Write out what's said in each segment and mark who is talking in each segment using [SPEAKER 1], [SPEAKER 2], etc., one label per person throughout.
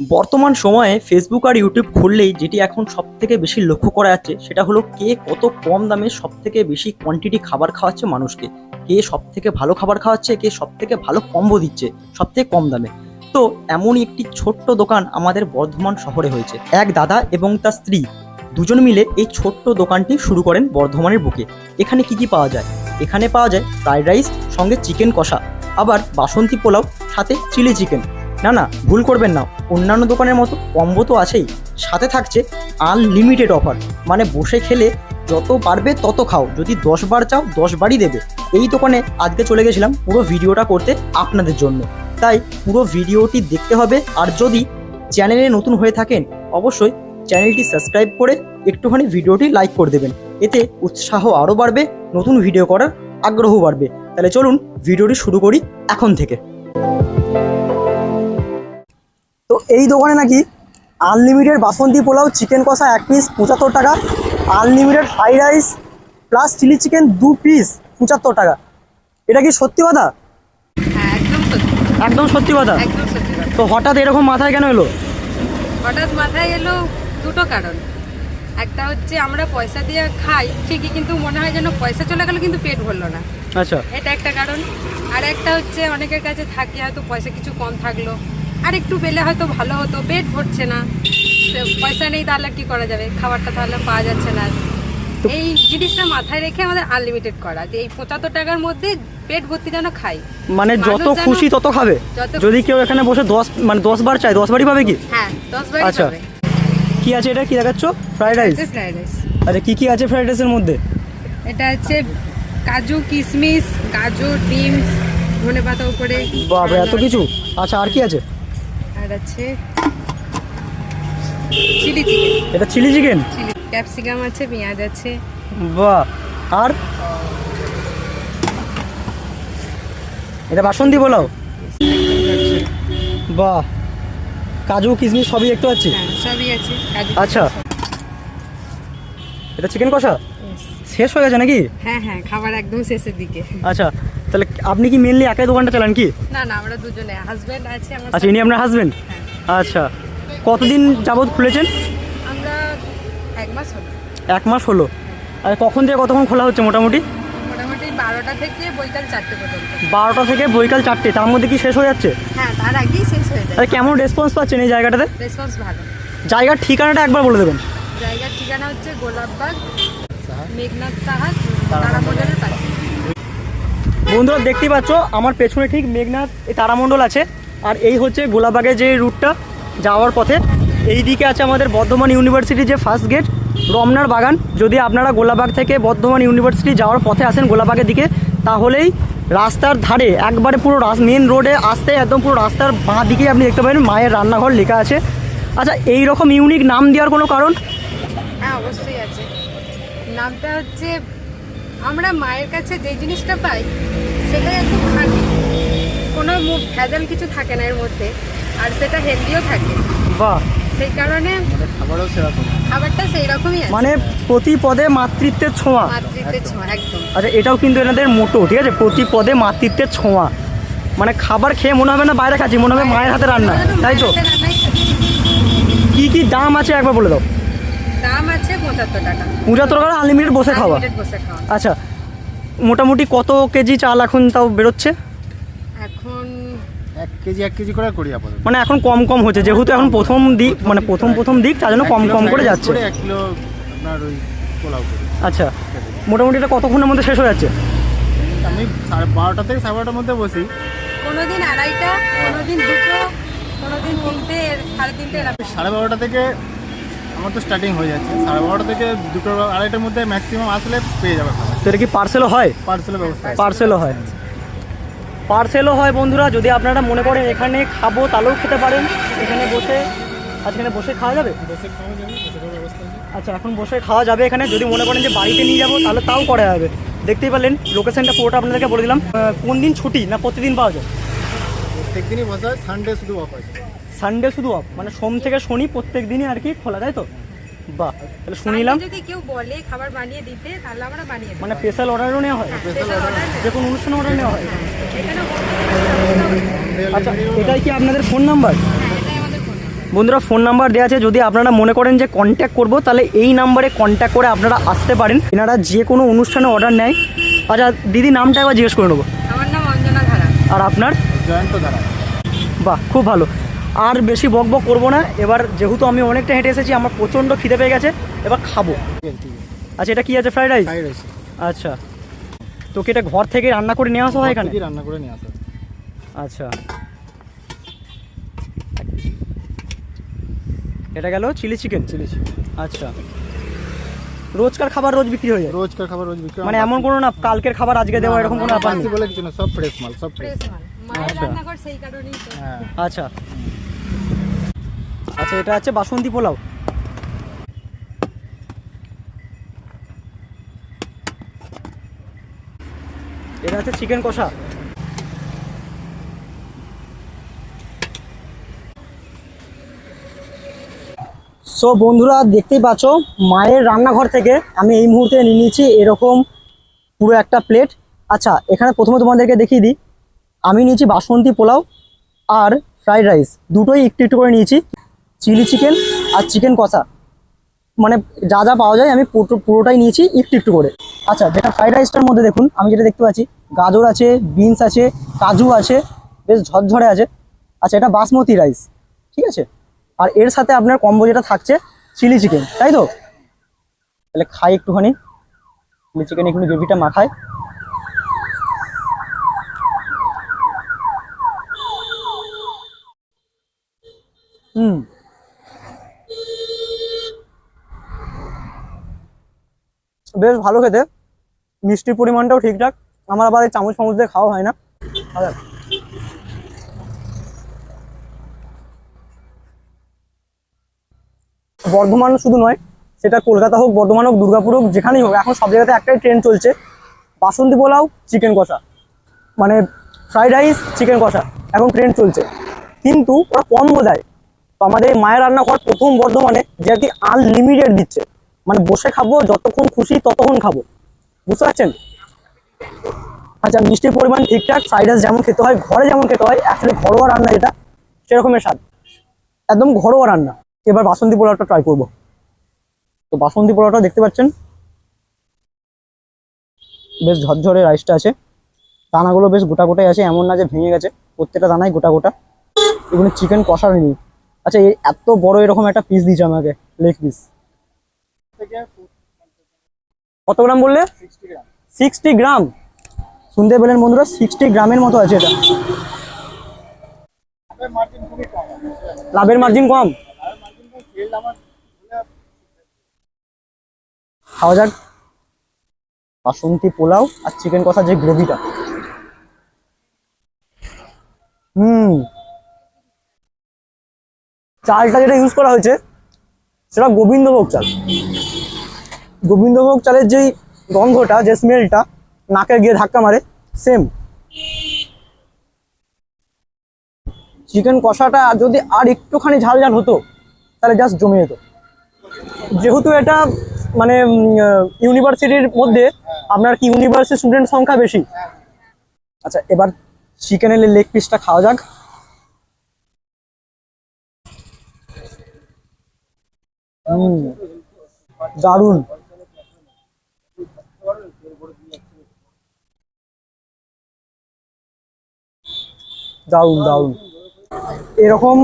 [SPEAKER 1] বর্তমান সময়ে ফেসবুক আর ইউটিউব খুললেই যেটি এখন সব থেকে বেশি লক্ষ্য করা যাচ্ছে, সেটা হলো কে কত কম দামে সব থেকে বেশি কোয়ান্টিটি খাবার খাওয়াচ্ছে মানুষকে, কে সব থেকে ভালো খাবার খাওয়াচ্ছে, কে সব থেকে ভালো কম্বো দিচ্ছে সব থেকে কম দামে। তো এমনই একটি ছোট্ট দোকান আমাদের বর্ধমান শহরে হয়েছে। এক দাদা এবং তার স্ত্রী দুজন মিলে এই ছোট্ট দোকানটি শুরু করেন বর্ধমানের বুকে। এখানে কি কি পাওয়া যায়? এখানে পাওয়া যায় ফ্রাইড রাইস, সঙ্গে চিকেন কষা, আবার বাসন্তী পোলাও, সাথে চিলি চিকেন। না না, ভুল করবেন না। অন্যান্য দোকানের মতো কম্বো তো আছেই। সাথে থাকছে আনলিমিটেড অফার মানে বসে খেলে যত পারবে তত খাও। যদি দশ বার চাও, দশ বারই দেবে। এই দোকানে আজকে চলে গেছিলাম পুরো ভিডিওটা করতে আপনাদের জন্য। তাই পুরো ভিডিওটি দেখতে হবে। আর যদি চ্যানেলে নতুন হয়ে থাকেন, অবশ্যই চ্যানেলটি সাবস্ক্রাইব করে একটুখানি ভিডিওটি লাইক করে দেবেন। এতে উৎসাহ আরও বাড়বে, নতুন ভিডিও করার আগ্রহ বাড়বে। তাহলে চলুন ভিডিওটি শুরু করি এখন থেকে। তো এই দোকানে নাকি আনলিমিটেড বাসন্তী পোলাও চিকেন কষা এক পিস পঁচাত্তর টাকা। Unlimited fried rice plus chilli chicken দু পিস পঁচাত্তর টাকা। এটা কি সত্যি কথা?
[SPEAKER 2] হ্যাঁ একদম সত্যি।
[SPEAKER 1] একদম সত্যি কথা?
[SPEAKER 2] একদম সত্যি কথা।
[SPEAKER 1] তো হঠাৎ এরকম মাথায় কেন এলো?
[SPEAKER 2] হঠাৎ মাথায় এলো দুটো কারণ। একটা হচ্ছে আমরা পয়সা দিয়ে খাই ঠিকই কিন্তু মনে হয় যেন পয়সা চলে গেল কিন্তু পেট ভরলো না।
[SPEAKER 1] আচ্ছা।
[SPEAKER 2] এটা একটা কারণ। আর একটা হচ্ছে অনেকের কাছে থাকি হয়তো পয়সা কিছু কম থাকল। আর একটু পেলে হয়তো ভালো হতো পেট ভরছে না। পয়সা নেই তাহলে কি করা যাবে? খাবারটা তাহলে পাওয়া যাচ্ছে না। এই জিনিসটা মাথায় রেখে আমাদের আনলিমিটেড করা। যে এই পঁচাত্তর টাকার মধ্যে পেট ভর্তি যেন খাই।
[SPEAKER 1] মানে যত খুশি তত খাবে? যদি কেউ এখানে বসে দশ মানে দশ বার চায় দশ বারই পাবে কি?
[SPEAKER 2] হ্যাঁ দশ বারই
[SPEAKER 1] আচ্ছা। কি আছে এটা? কি দেখাচ্ছ? Fried rice?
[SPEAKER 2] Fried rice.
[SPEAKER 1] আচ্ছা কি কি আছে ফ্রাইড রাইসের মধ্যে?
[SPEAKER 2] এটা হচ্ছে কাজু কিশমিশ গাজর ডিম ধনে পাতা উপরে।
[SPEAKER 1] বাবা এত কিছু? আচ্ছা আর কি আছে?
[SPEAKER 2] আর আছে চিলি চিকেন।
[SPEAKER 1] এটা চিলি চিকেন?
[SPEAKER 2] ক্যাপসিকাম আছে পেঁয়াজ আছে।
[SPEAKER 1] বাহ আর? এটা বাসন্তী পোলাও? বাহ কাজু কিশমিশ সবই দেখতে পাচ্ছি?
[SPEAKER 2] হ্যাঁ সবই আছে
[SPEAKER 1] আচ্ছা। এটা চিকেন কষা. শেষ হয়ে গেছে নাকি?
[SPEAKER 2] হ্যাঁ হ্যাঁ খাবার একদম শেষের দিকে।
[SPEAKER 1] আচ্ছা তাহলে আপনি কি মেনলি একাই দোকানটা চালান কি?
[SPEAKER 2] না না আমরা দুজনে হাজব্যান্ড আছে আমার
[SPEAKER 1] আচ্ছা ইনি আপনার হাজবেন্ড
[SPEAKER 2] হ্যাঁ।
[SPEAKER 1] আচ্ছা কতদিন যাবৎ খুলেছেন?
[SPEAKER 2] আমরা এক মাস হলো।
[SPEAKER 1] এক মাস হলো। আর কখন থেকে কতক্ষণ খোলা হচ্ছে মোটামুটি?
[SPEAKER 2] মোটামুটি বারোটা থেকে বৈকাল চারটে পর্যন্ত।
[SPEAKER 1] বারোটা থেকে বৈকাল চারটে তার মধ্যে কি শেষ হয়ে যাচ্ছে?
[SPEAKER 2] হ্যাঁ তার আগেই শেষ হয়ে যায়।
[SPEAKER 1] তাহলে কেমন রেসপন্স পাচ্ছেন এই জায়গাটাতে?
[SPEAKER 2] রেসপন্স ভালো।
[SPEAKER 1] জায়গার ঠিকানাটা একবার বলে দেবেন।
[SPEAKER 2] জায়গার ঠিকানা হচ্ছে গোলাপবাগ মেঘনাথ সাহা তারামন্ডলের পাশে।
[SPEAKER 1] বন্ধুরা দেখতে পাচ্ছ আমার পেছনে ঠিক মেঘনাথ তারামণ্ডল আছে। আর এই হচ্ছে গোলাবাগের যে রুটটা যাওয়ার পথে। এই দিকে আছে আমাদের বর্ধমান ইউনিভার্সিটির যে ফার্স্ট গেট রমনার বাগান। যদি আপনারা গোলাবাগ থেকে বর্ধমান ইউনিভার্সিটি যাওয়ার পথে আসেন গোলাবাগের দিকে তাহলেই রাস্তার ধারে একবারে পুরো মেন রোডে আসতে একদম পুরো রাস্তার বাঁ দিকেই আপনি দেখতে পাবেন মায়ের রান্নাঘর লেখা আছে। আচ্ছা এই রকম ইউনিক নাম দেওয়ার কোনো কারণ?
[SPEAKER 2] হ্যাঁ অবশ্যই নামটা হচ্ছে আমরা মায়ের কাছে যে জিনিসটা পাই সেটা একদম খাঁটি কোনো মু- ভেজাল কিছু থাকে না এর মধ্যে আর সেটা হেলদিও থাকে।
[SPEAKER 1] বাহ।
[SPEAKER 2] সেই কারণে খাবারও সেরকম। খাবারটা সেই রকমই আছে।
[SPEAKER 1] মানে প্রতি পদে মাতৃত্বের ছোঁয়া।
[SPEAKER 2] মাতৃত্বের ছোঁয়া একদম।
[SPEAKER 1] আচ্ছা এটাও কিন্তু এনাদের মোটো ঠিক আছে? প্রতি পদে মাতৃত্বের ছোঁয়া। মানে খাবার খেয়ে মনে হবে না বাইরে খাচ্ছি মনে হবে মায়ের হাতে রান্না। তাই তো? কি কি দাম আছে একবার বলে দাও।
[SPEAKER 2] দাম আছে পঁচাত্তর টাকা।
[SPEAKER 1] পঁচাত্তর টাকা আনলিমিটেড বসে খাওয়া?
[SPEAKER 2] বসে খাওয়া।
[SPEAKER 1] আচ্ছা মোটামুটি কত কেজি চাল এখন তাও বেরোচ্ছে?
[SPEAKER 2] এখন
[SPEAKER 3] এক কেজি এক কেজি করে করি আপাতত।
[SPEAKER 1] মানে এখন কম কম হচ্ছে যেহেতু এখন প্রথম দিক মানে প্রথম প্রথম দিক তার জন্য কম কম করে যাচ্ছে।
[SPEAKER 3] এক কিলো আপনার ওই পোলাও করি।
[SPEAKER 1] আচ্ছা মোটামুটি এটা কতক্ষণের মধ্যে শেষ হয়ে যাচ্ছে?
[SPEAKER 3] আমি সাড়ে বারোটা থেকে সাড়ে বারোটার মধ্যে বসি।
[SPEAKER 2] কোনোদিন আড়াইটা কোনোদিন দুটো কোনোদিন তিনটে সাড়ে তিনটে
[SPEAKER 3] সাড়ে বারোটা থেকে আমার তো স্টার্টিং হয়ে যাচ্ছে। সাড়ে বারোটা থেকে দুটো আড়াইটার মধ্যে ম্যাক্সিমাম আসলে পেয়ে যাবে খাবার
[SPEAKER 1] তো এটা কি পার্সেলও হয়?
[SPEAKER 3] পার্সেলের ব্যবস্থা আছে।
[SPEAKER 1] পার্সেলও হয়। পার্সেলও হয় বন্ধুরা যদি আপনারা মনে করেন এখানে খাব তাহলেও খেতে পারেন। এখানে বসে আজ এখানে বসে খাওয়া যাবে?
[SPEAKER 3] বসে খাওয়া যাবে বসে খাওয়ার ব্যবস্থা আছে।
[SPEAKER 1] আচ্ছা এখন বসে খাওয়া যাবে এখানে। যদি মনে করেন যে বাড়িতে নিয়ে যাব তাহলে তাও করা যাবে। দেখতেই পেলেন লোকেশনটা পুরোটা আপনাদেরকে বলে দিলাম। আহ, কোন দিন ছুটি না প্রতিদিন পাওয়া যায়?
[SPEAKER 3] প্রত্যেক দিনই বসা হয় সানডে শুধু অফ আছে
[SPEAKER 1] সানডে শুধু অফ মানে সোম থেকে শনি প্রত্যেক দিনই আর কি খোলা তাই তো? বাহ তাহলে শুনিলাম
[SPEAKER 2] যদি কেউ বলে খাবার বানিয়ে দিতে তাহলে আমরা বানিয়ে দিই
[SPEAKER 1] মানে স্পেশাল অর্ডারও নেওয়া হয়? যে কোনো অনুষ্ঠানে অর্ডার নেওয়া হয়? আচ্ছা এটাই কি আপনাদের ফোন নাম্বার
[SPEAKER 2] হ্যাঁ এটাই আমাদের ফোন
[SPEAKER 1] বন্ধুরা ফোন নাম্বার দেওয়া আছে যদি আপনারা মনে করেন যে কন্ট্যাক্ট করব তাহলে এই নাম্বারে কন্ট্যাক্ট করে আপনারা আসতে পারেন। এনারা যে কোনো অনুষ্ঠানে অর্ডার নেয়। আচ্ছা দিদি নামটা একবার জিজ্ঞেস করে নেব।
[SPEAKER 2] আমার নাম অঞ্জনা ধারা।
[SPEAKER 1] আর আপনার?
[SPEAKER 3] জয়ন্ত ধারা।
[SPEAKER 1] বাহ খুব ভালো। আর বেশি বক বক করব না। এবার যেহেতু আমি অনেকটা হেঁটে এসেছি আমার প্রচণ্ড খিদে পেয়ে গেছে এবার খাব। আচ্ছা এটা কি আছে ফ্রাইড রাইস?
[SPEAKER 3] Fried rice.
[SPEAKER 1] আচ্ছা। তো কি এটা ঘর থেকে রান্না করে নিয়ে আসা হয় এখানে?
[SPEAKER 3] রান্না করে নিয়ে আসা
[SPEAKER 1] আচ্ছা। এটা গেল চিলি চিকেন?
[SPEAKER 3] Chilli chicken.
[SPEAKER 1] আচ্ছা। রোজকার খাবার রোজ বিক্রি হয়ে যায়?
[SPEAKER 3] রোজকার খাবার রোজ বিক্রি
[SPEAKER 1] মানে এমন কোনো না কালকের খাবার আজকে দেওয়া এরকম কোনো ব্যাপার নেই?
[SPEAKER 3] বলে কিছু না সব ফ্রেশ মাল সব ফ্রেশ
[SPEAKER 2] মাল।
[SPEAKER 1] আচ্ছা।
[SPEAKER 2] রান্নাঘর সেই কারণেই তো
[SPEAKER 3] হ্যাঁ
[SPEAKER 1] আচ্ছা এটা আছে বাসন্তী পোলাও। এটা আছে চিকেন কষা। সো বন্ধুরা, দেখতেই পাচ্ছ, মায়ের রান্নাঘর থেকে আমি এই মুহূর্তে নিয়ে নিয়েছি এরকম পুরো একটা প্লেট আচ্ছা এখানে প্রথমে তোমাদেরকে দেখিয়ে দিই। আমি নিয়েছি বাসন্তী পোলাও আর ফ্রাইড রাইস দুটোই একটু একটু করে নিয়েছি। চিলি চিকেন আর চিকেন কষা। মানে যা যা পাওয়া যায় আমি পুরো- পুরোটাই নিয়েছি একটু একটু করে। আচ্ছা যেটা ফ্রাইড রাইসটার মধ্যে দেখুন, আমি যেটা দেখতে পাচ্ছি, গাজর আছে, বিনস আছে, কাজু আছে, বেশ ঝরঝরে আছে। আচ্ছা এটা বাসমতি রাইস, ঠিক আছে? আর এর সাথে আপনার কম্বো যেটা থাকছে, চিলি চিকেন, তাই তো? তাহলে খাই একটুখানি। চিলি চিকেন একটু গ্রেভিটা মাখায়। হুম। বেশ ভালো খেতে। মিষ্টির পরিমাণটাও ঠিকঠাক। আমার আবার এই চামচ ফামচ দিয়ে খাওয়া হয় না। বর্ধমান শুধু নয় সেটা কলকাতা হোক বর্ধমান হোক দুর্গাপুর হোক যেখানেই হোক এখন সব জায়গাতে একটাই ট্রেন চলছে। বাসন্তী পোলাও চিকেন কষা। মানে ফ্রাইড রাইস চিকেন কষা। এখন ট্রেন্ড চলছে। কিন্তু ওরা কম দেয় তো আমাদের মায়ের রান্নাঘর প্রথম বর্ধমানে যে আর কি আনলিমিটেড দিচ্ছে। মানে বসে খাব, যতক্ষণ খুশি ততক্ষণ খাব। বুঝতে পারছেন? আচ্ছা মিষ্টির পরিমাণ ঠিকঠাক ফ্রাইড রাইস যেমন খেতে হয়, ঘরে যেমন খেতে হয় আসলে ঘরোয়া রান্না এটা সেরকমের স্বাদ। একদম ঘরোয়া রান্না। এবার বাসন্তী পোলাওটা ট্রাই করব। তো বাসন্তী পোলাওটা দেখতে পাচ্ছেন? বেশ ঝরঝরে রাইসটা আছে। দানাগুলো বেশ গোটা গোটাই আছে, এমন না যে ভেঙে গেছে। প্রত্যেকটা দানাই গোটা গোটা। এগুলো চিকেন কষা হয়নি আচ্ছা এত বড় এরকম একটা পিস দিয়েছে আমাকে লেগ পিস কত গ্রাম বললে? Sixty gram. শুনতে পেলেন বন্ধুরা সিক্সটি গ্রামের মতো আছে এটা। লাভের মার্জিন কম। খাওয়া যাক। বাসন্তী পোলাও আর চিকেন কষা যে গ্রেভিটা। হুম। চালটা যেটা ইউজ করা হয়েছে সেটা গোবিন্দভোগ চাল। গোবিন্দভোগ চালের যেই গন্ধটা, যে স্মেলটা নাকে গিয়ে ধাক্কা মারে সেম চিকেন কষাটা যদি আর একটুখানি ঝাল ঝাল হতো, তাহলে জাস্ট জমে যেত। যেহেতু এটা মানে ইউনিভার্সিটির মধ্যে আপনার কি ইউনিভার্সিটি স্টুডেন্ট সংখ্যা বেশি? আচ্ছা এবার চিকেনের লেগ পিসটা খাওয়া যাক। দারুণ। দারুণ দারুণ। এরকম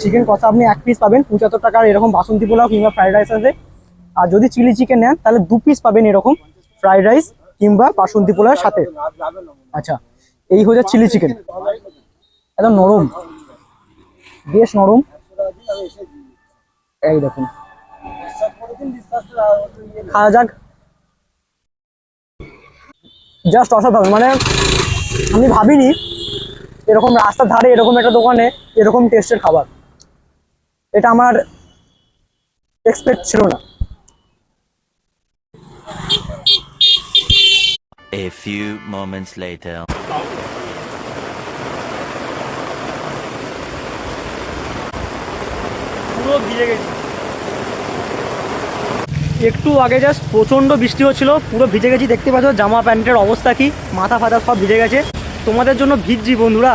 [SPEAKER 1] চিকেন কষা আপনি এক পিস পাবেন, পঁচাত্তর টাকার এরকম বাসন্তী পোলাও কিংবা ফ্রাইড রাইস আছে। আর যদি চিলি চিকেন নেন, তাহলে দু পিস পাবেন এরকম ফ্রাইড রাইস কিংবা বাসন্তী পোলাওর সাথে। আচ্ছা এই হচ্ছে চিলি চিকেন একদম নরম। বেশ নরম। এই দেখুন। খাওয়া যাক। জাস্ট অসাধারণ। মানে আমি ভাবিনি এরকম রাস্তার ধারে এরকম একটা দোকানে এরকম টেস্টের খাবার। এটা আমার এক্সপেক্ট ছিল না।
[SPEAKER 4] A few moments later.
[SPEAKER 1] পুরো ভিজে গেছি। একটু আগে জাস্ট প্রচণ্ড বৃষ্টি হচ্ছিল পুরো ভিজে গেছি দেখতে পাচ্ছ জামা প্যান্টের অবস্থা কি মাথা ফাতা সব ভিজে গেছে। তোমাদের জন্য ভিজছি বন্ধুরা।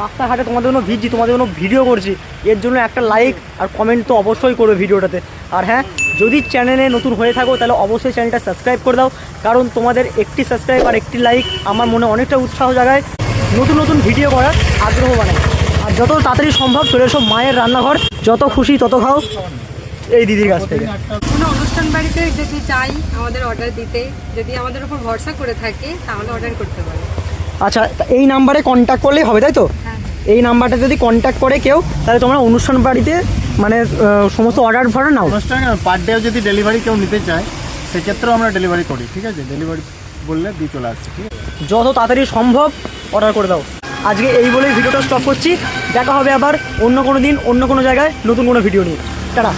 [SPEAKER 1] রাস্তাঘাটে তোমাদের জন্য ভিজছি, তোমাদের জন্য ভিডিও করছি। এর জন্য একটা লাইক আর কমেন্ট তো অবশ্যই করবে ভিডিওটাতে। আর হ্যাঁ যদি চ্যানেলে নতুন হয়ে থাকো, তাহলে অবশ্যই চ্যানেলটা সাবস্ক্রাইব করে দাও। কারণ তোমাদের একটি সাবস্ক্রাইব আর একটি লাইক আমার মনে অনেকটা উৎসাহ জাগায় নতুন নতুন ভিডিও করার আগ্রহ বানায়। আর যত তাড়াতাড়ি সম্ভব চলে এসো মায়ের রান্নাঘর। যত খুশি তত খাও এই দিদির কাছ থেকে।
[SPEAKER 2] কোনো অনুষ্ঠান বাড়িতে যদি চাই আমাদের অর্ডার দিতে, যদি আমাদের উপর ভরসা করে থাকে, তাহলে অর্ডার করতে পারে।
[SPEAKER 1] আচ্ছা তা এই নাম্বারে কন্ট্যাক্ট করলেই হবে তাই তো?
[SPEAKER 2] হ্যাঁ।
[SPEAKER 1] এই নাম্বারটা যদি কন্ট্যাক্ট করে কেউ তাহলে তোমরা অনুষ্ঠান বাড়িতে মানে সমস্ত অর্ডার ফর্ডার নাও।
[SPEAKER 3] অনুষ্ঠান পার ডে যদি ডেলিভারি কেউ নিতে চায় সেক্ষেত্রেও আমরা ডেলিভারি করি ঠিক আছে? ডেলিভারি বললে দিয়ে চলে আসছে ঠিক আছে?
[SPEAKER 1] যত তাড়াতাড়ি সম্ভব অর্ডার করে দাও। আজকে এই বলেই ভিডিওটা স্টপ করছি। দেখা হবে আবার অন্য কোনো দিন অন্য কোনো জায়গায় নতুন কোনো ভিডিও নিয়ে। টাটা।